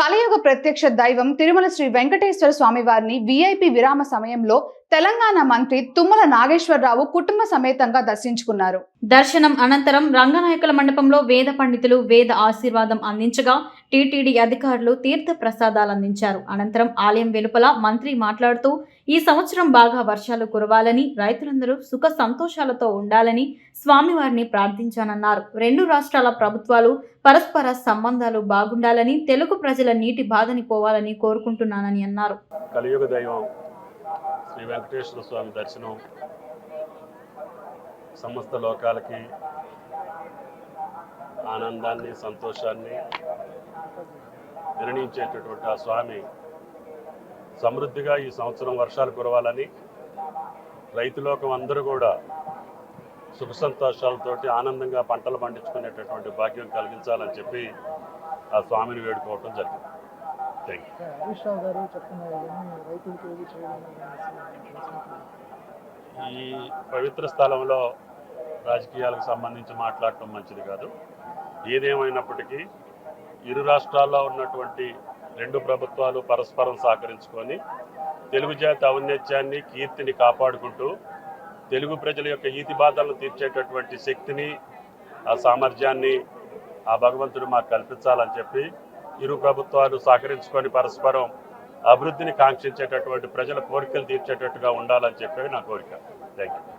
కలియుగ ప్రత్యక్ష దైవం తిరుమల శ్రీ వెంకటేశ్వర స్వామి వారిని విఐపి విరామ సమయంలో తెలంగాణ మంత్రి తుమ్మల నాగేశ్వరరావు కుటుంబ సమేతంగా దర్శించుకున్నారు. దర్శనం అనంతరం రంగనాయకుల మండపంలో వేద పండితులు వేద ఆశీర్వాదం అందించగా టీటీడీ అధికారులు తీర్థ ప్రసాదాలు అందించారు. అనంతరం ఆలయం వెలుపల మంత్రి మాట్లాడుతూ ఈ సంవత్సరం బాగా వర్షాలు కురవాలని రైతులందరూ సుఖ సంతోషాలతో ఉండాలని స్వామివారిని ప్రార్థించానన్నారు. రెండు రాష్ట్రాల ప్రభుత్వాలు పరస్పర సంబంధాలు బాగుండాలని తెలుగు ప్రజల నీటి బాధని పోవాలని కోరుకుంటున్నానని అన్నారు. కలియుగ దైవం శ్రీ వెంకటేశ్వర స్వామి దర్శనం సమస్త లోకాలకి ఆనందాన్ని సంతోషాన్ని నిర్ణయించేటటువంటి ఆ స్వామి సమృద్ధిగా ఈ సంవత్సరం వర్షాలు కురవాలని రైతులోకం అందరూ కూడా సుఖ సంతోషాలతోటి ఆనందంగా పంటలు పండించుకునేటటువంటి భాగ్యం కలిగించాలని చెప్పి ఆ స్వామిని వేడుకోవటం జరిగింది. థ్యాంక్ ఈ పవిత్ర స్థలంలో రాజకీయాలకు సంబంధించి మాట్లాడటం మంచిది కాదు. ఏదేమైనప్పటికీ ఇరు రాష్ట్రాల్లో ఉన్నటువంటి రెండు ప్రభుత్వాలు పరస్పరం సహకరించుకొని తెలుగు జాతి ఔన్నత్యాన్ని కీర్తిని కాపాడుకుంటూ తెలుగు ప్రజల యొక్క ఈతి బాధలను తీర్చేటటువంటి శక్తిని ఆ సామర్థ్యాన్ని ఆ భగవంతుడు మాకు కల్పించాలని చెప్పి ఇరు ప్రభుత్వాలు సహకరించుకొని పరస్పరం అభివృద్ధిని కాంక్షించేటటువంటి ప్రజల కోరికలు తీర్చేటట్టుగా ఉండాలని చెప్పి నా కోరిక. Thank you